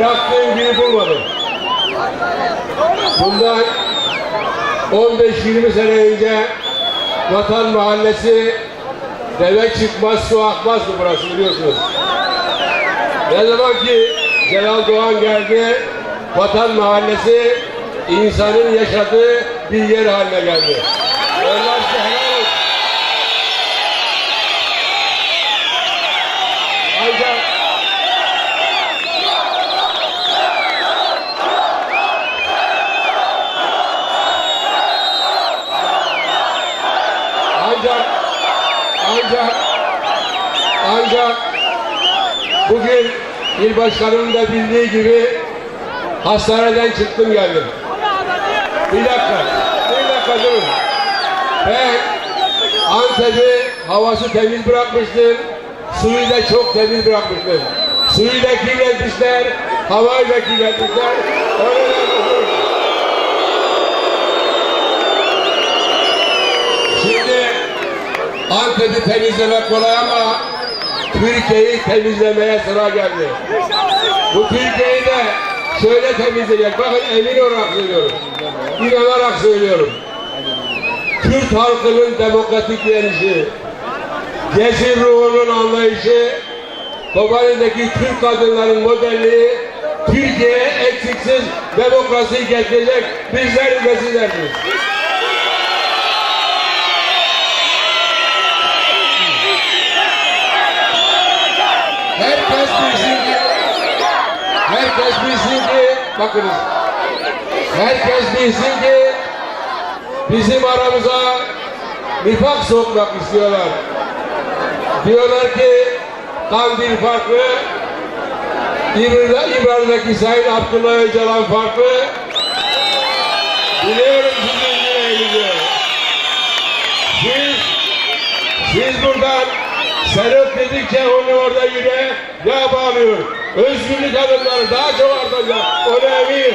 bıraktığım günü bulmadım. Bundan 15-20 sene önce Vatan Mahallesi deve çıkmaz su akmazdı burası biliyorsunuz. Ne zaman ki Celal Doğan geldi, Vatan Mahallesi insanın yaşadığı bir yer haline geldi. Onlar ancak ancak ancak bugün il başkanının da bildiği gibi hastaneden çıktım geldim. Bir dakika, bir dakika durun. Ben Antep'i havası temiz bırakmıştım. Suyu da çok temiz bırakmıştım. Suyu da kirletmişler, havayı da kirletmişler. O Antep'i temizlemek kolay ama Türkiye'yi temizlemeye sıra geldi. Bu Türkiye'yi de şöyle temizleyecek. Bakın emin olarak söylüyorum. İnanarak söylüyorum. Kürt halkının demokratik gelişi, cesur ruhunun anlayışı, Kobani'deki Türk kadınların modelliği, Türkiye'ye eksiksiz demokrasi getirecek bizler ve sizlersiniz. Bakınız, herkes bilsin ki bizim aramıza nifak sokmak istiyorlar. Diyorlar ki Kandil farklı, İmralı'daki Sayın Abdullah Öcalan farklı. Biliyorum sizin yüreğinizi. Siz, siz buradan Serhat dedikçe onu orada yine yağ bağlıyor. Özgürlük adımları daha çok artacak. Ona eminim.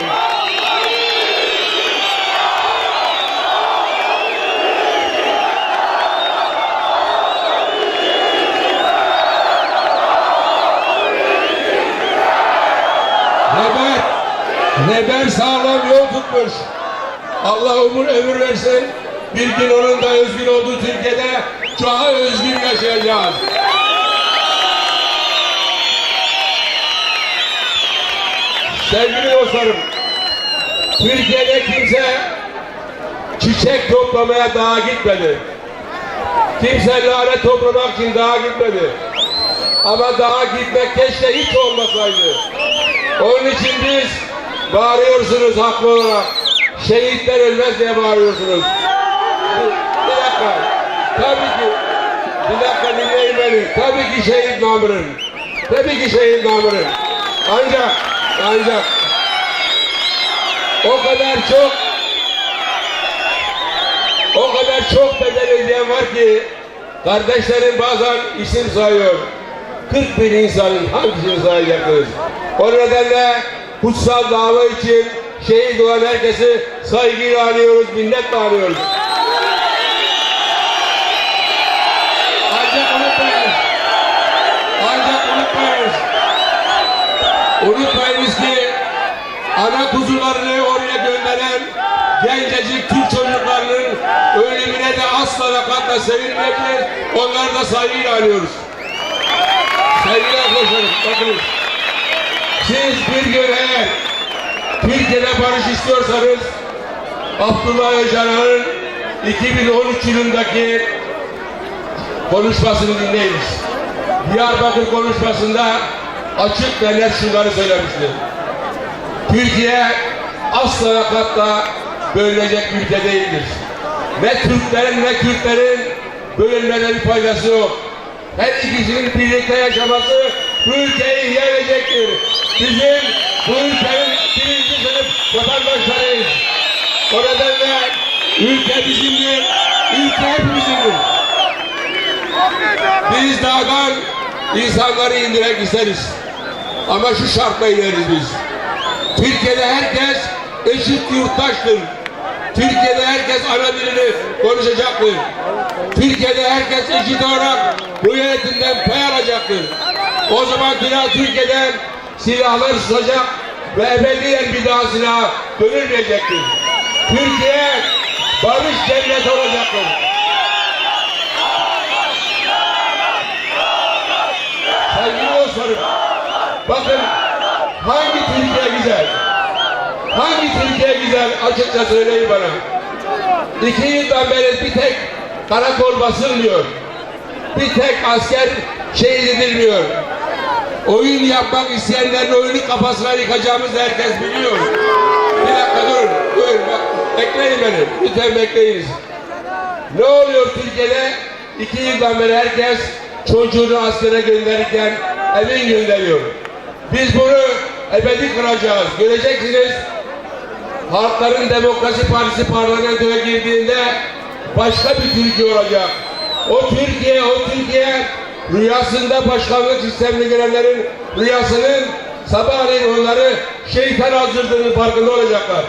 Reber, Reber sağlam yol tutmuş. Allah umur ömür versin. Bir gün onun da özgür olduğu Türkiye'de daha özgür yaşayacağız. Sevgili dostlarım, Türkiye'de kimse çiçek toplamaya daha gitmedi. Kimse lale toplamak için daha gitmedi. Ama daha gitmek keşke hiç olmasaydı. Onun için biz bağırıyorsunuz haklı olarak. Şehitler ölmez diye bağırıyorsunuz. Bir, dakika. Tabii ki. Bir dakika dinleyin beni. Tabii ki şehit namırın. Tabii ki şehit namırın. Ancak, ancak o kadar çok o kadar çok bedel ödeyen var ki kardeşlerim bazen isim sayıyor. 40 bin insanın hangisini sayacaksınız? O nedenle kutsal dava için şehit olan herkesi saygıyla anıyoruz, minnetle anıyoruz. Ancak unutmayınız. Ancak unutmayınız. Unutmayınız ana kuzularını oraya gönderen gencecik Türk çocuklarının ölümüne de asla ve katla sevinmeyeceğiz. Onları da saygıyla anıyoruz. Sevgili arkadaşlarım, bakınız. Siz bir eğer Türkiye'de barış istiyorsanız Abdullah Öcalan'ın 2013 yılındaki konuşmasını dinleyiniz. Diyarbakır konuşmasında açık ve net şunları söylemiştir. Türkiye asla katla bölünecek ülke değildir. Ne Türklerin ne Kürtlerin bölünmede bir faydası yok. Her ikisinin birlikte yaşaması bu ülkeyi ihya edecektir. Bizim bu ülkenin birinci sınıf vatandaşlarıyız. O nedenle ülke bizimdir, ülke hepimizindir. Biz dağdan insanları indirmek isteriz. Ama şu şartla ineriz biz. Türkiye'de herkes eşit yurttaştır. Türkiye'de herkes ana dilini konuşacaktır. Türkiye'de herkes eşit olarak bu yönetimden pay alacaktır. O zaman Dünya Türkiye'den silahlar susacak ve ebediyen bir daha silaha dönülmeyecektir. Türkiye barış cenneti olacaktır. Sevgili dostlarım, bakın hangi Türkiye güzel? Hangi Türkiye güzel? Açıkça söyleyin bana. İki yıldan beri bir tek karakol basılmıyor. Bir tek asker şehit edilmiyor. Oyun yapmak isteyenlerin oyunu kafasına yıkacağımızı herkes biliyor. Bir dakika durun. Buyurun bak. Bekleyin beni. Lütfen bekleyiniz. Ne oluyor Türkiye'de? İki yıldan beri herkes çocuğunu askere gönderirken emin gönderiyor. Biz bunu ebedi kıracağız. Göreceksiniz. Halkların Demokrasi Partisi parlamentoya girdiğinde başka bir Türkiye olacak. O Türkiye, o Türkiye rüyasında başkanlık sistemine girenlerin rüyasının sabahleyin onları şeytan azdırdığının farkında olacaklar.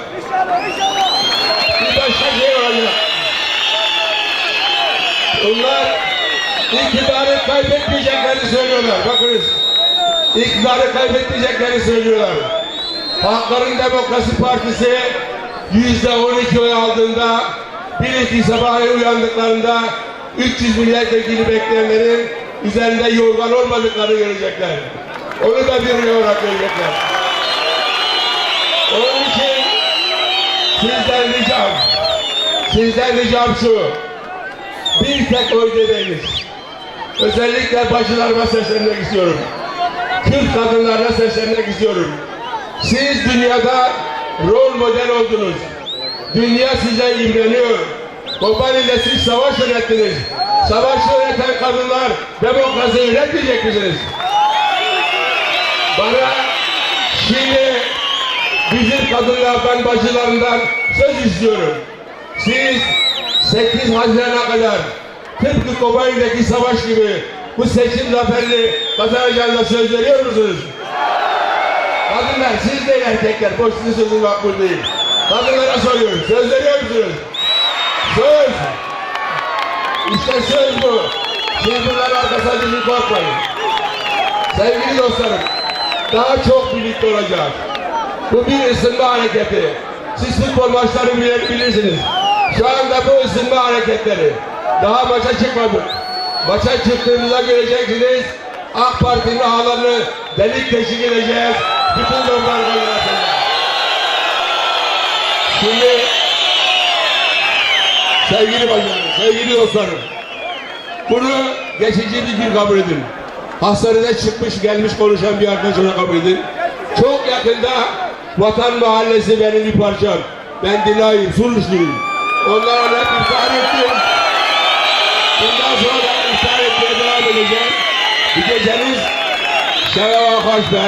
Bir başka şey olacak. Bunlar iktidarı kaybetmeyeceklerini söylüyorlar. Bakınız. İktidarı kaybetmeyeceklerini söylüyorlar. Halkların Demokrasi Partisi yüzde 12 oy aldığında bir iki sabahleyin uyandıklarında 300 milletvekili bekleyenlerin üzerinde yorgan olmadıklarını görecekler. Onu da bir rüya olarak görecekler. Onun için sizden ricam, sizden ricam şu, bir tek oy demeyiniz. Özellikle bacılarıma seslenmek istiyorum. Kürt kadınlarına seslenmek istiyorum. Siz dünyada rol model oldunuz. Dünya size imreniyor. Kobani'de siz savaş yönettiniz. Savaş yöneten kadınlar demokrasi üretmeyecek misiniz? Bana şimdi bizim kadınlardan, bacılarından söz istiyorum. Siz 8 Haziran'a kadar tıpkı Kobani'deki savaş gibi bu seçim zaferini kazanacağınıza söz veriyor musunuz? Kadınlar siz değil erkekler. Boş sizin sözün makbul değil. Kadınlara soruyorum. Söz veriyor musunuz? Söz. İşte söz bu. Bunların arkasına dizin korkmayın. Sevgili dostlarım, daha çok birlikte olacağız. Bu bir ısınma hareketi. Siz futbol maçları bilir, bilirsiniz. Şu anda bu ısınma hareketleri. Daha maça çıkmadık. Maça çıktığımızda göreceksiniz. AK Parti'nin ağlarını delik deşik edeceğiz. Bütün yollar atacağız. Şimdi sevgili bacılarım, sevgili dostlarım. Bunu geçici bir gün kabul edin. Hastanede çıkmış gelmiş konuşan bir arkadaş olarak kabul edin. Çok yakında Vatan Mahallesi benim bir parçam. Ben Dilay'ım, Surlusluyum. Onlara hep iftar ettim. Bundan sonra da iftar etmeye devam edeceğim. Bir geceniz şeref hoş be.